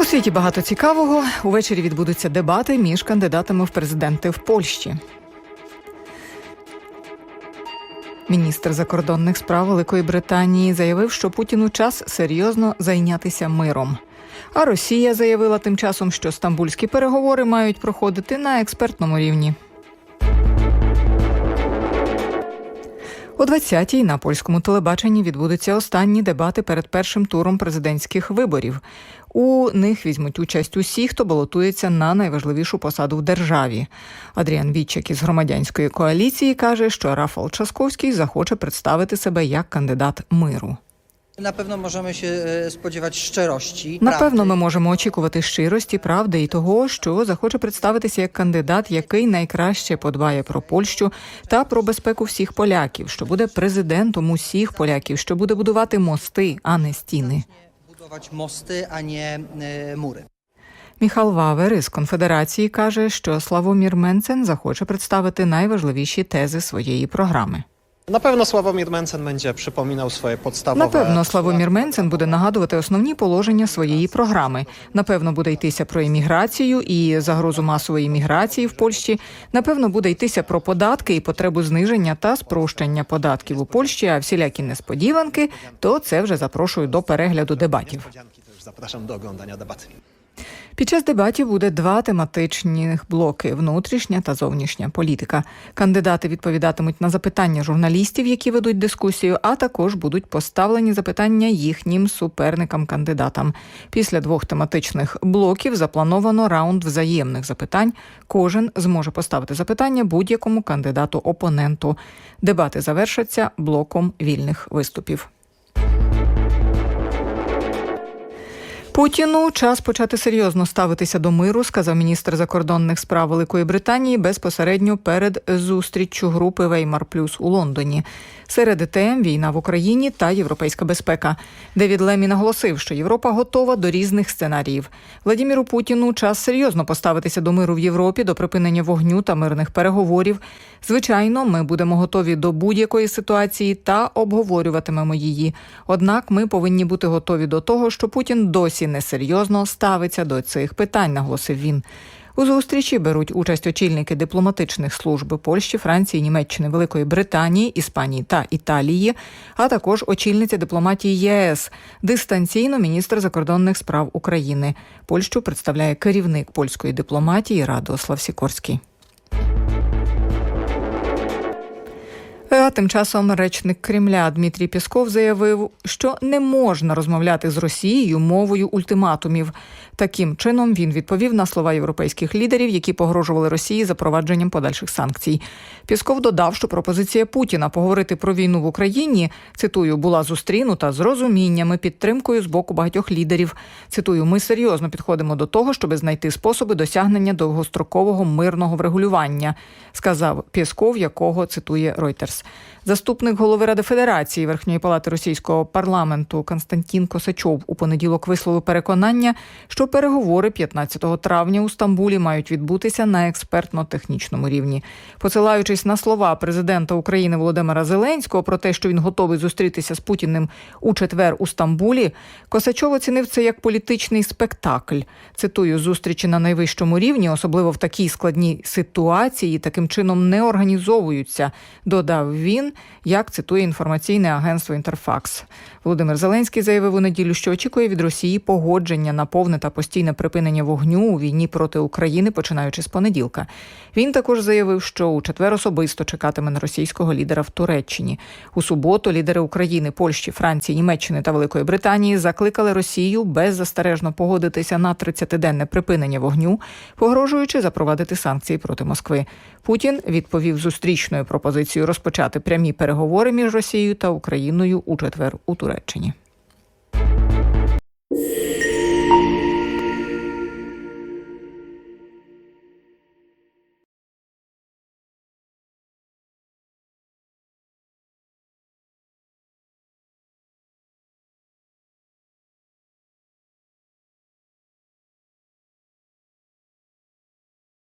У світі багато цікавого. Увечері відбудуться дебати між кандидатами в президенти в Польщі. Міністр закордонних справ Великої Британії заявив, що Путіну час серйозно зайнятися миром. А Росія заявила тим часом, що стамбульські переговори мають проходити на експертному рівні. О 20-й на польському телебаченні відбудуться останні дебати перед першим туром президентських виборів. У них візьмуть участь усі, хто балотується на найважливішу посаду в державі. Адріан Вітчик із громадянської коаліції каже, що Рафал Часковський захоче представити себе як кандидат миру. Na pewno możemy się e, spodziewać szczerości. Напевно, ми можемо очікувати щирості, правди і того, що захоче представитися як кандидат, який найкраще подбає про Польщу та про безпеку всіх поляків, що буде президентом усіх поляків, що буде будувати мости, а не стіни. mosty, a nie e, mury. Міхал Вавер із конфедерації каже, що Славомір Менцен захоче представити найважливіші тези своєї програми. Na pewno Sławomir Mencen będzie przypominał swoje podstawowe... Напевно, Славомір Менцен буде нагадувати основні положення своєї програми. Напевно, буде йтися про імміграцію і загрозу масової імміграції в Польщі. Напевно, буде йтися про податки і потребу зниження та спрощення податків у Польщі. А всілякі несподіванки, то це вже запрошую до перегляду дебатів. Zapraszam do oglądania debaty. Під час дебатів буде два тематичні блоки: внутрішня та зовнішня політика. Кандидати відповідатимуть на запитання журналістів, які ведуть дискусію, а також будуть поставлені запитання їхнім суперникам-кандидатам. Після двох тематичних блоків заплановано раунд взаємних запитань. Кожен зможе поставити запитання будь-якому кандидату-опоненту. Дебати завершаться блоком вільних виступів. Путіну час почати серйозно ставитися до миру, сказав міністр закордонних справ Великої Британії безпосередньо перед зустріччю групи Веймар Плюс у Лондоні. Серед тем війна в Україні та європейська безпека. Девід Лемі наголосив, що Європа готова до різних сценаріїв. Владіміру Путіну час серйозно поставитися до миру в Європі, до припинення вогню та мирних переговорів. Звичайно, ми будемо готові до будь-якої ситуації та обговорюватимемо її. Однак ми повинні бути готові до того, що Путін досі несерйозно ставиться до цих питань, наголосив він. У зустрічі беруть участь очільники дипломатичних служб Польщі, Франції, Німеччини, Великої Британії, Іспанії та Італії, а також очільниця дипломатії ЄС, дистанційно міністр закордонних справ України. Польщу представляє керівник польської дипломатії Радослав Сікорський. Тим часом речник Кремля Дмитрій Пісков заявив, що не можна розмовляти з Росією мовою ультиматумів. Таким чином він відповів на слова європейських лідерів, які погрожували Росії запровадженням подальших санкцій. Пісков додав, що пропозиція Путіна поговорити про війну в Україні цитую була зустрінута з розуміннями, підтримкою з боку багатьох лідерів. Цитую, ми серйозно підходимо до того, щоб знайти способи досягнення довгострокового мирного врегулювання, сказав Пісков, якого цитує Reuters. Заступник голови Ради Федерації Верхньої палати російського парламенту Константін Косачов у понеділок висловив переконання, що переговори 15 травня у Стамбулі мають відбутися на експертно-технічному рівні. Посилаючись на слова президента України Володимира Зеленського про те, що він готовий зустрітися з Путіним у четвер у Стамбулі, Косачов оцінив це як політичний спектакль. Цитую зустрічі на найвищому рівні, особливо в такій складній ситуації, таким чином не організовуються. Додав він, як цитує інформаційне агентство Інтерфакс. Володимир Зеленський заявив у неділю, що очікує від Росії погодження на повне та постійне припинення вогню у війні проти України, починаючи з понеділка. Він також заявив, що у четвер особисто чекатиме на російського лідера в Туреччині. У суботу лідери України, Польщі, Франції, Німеччини та Великої Британії закликали Росію беззастережно погодитися на 30-денне припинення вогню, погрожуючи запровадити санкції проти Москви. Путін відповів зустрічною пропозицією розпочати прямі переговори між Росією та Україною у четвер у Туреччині.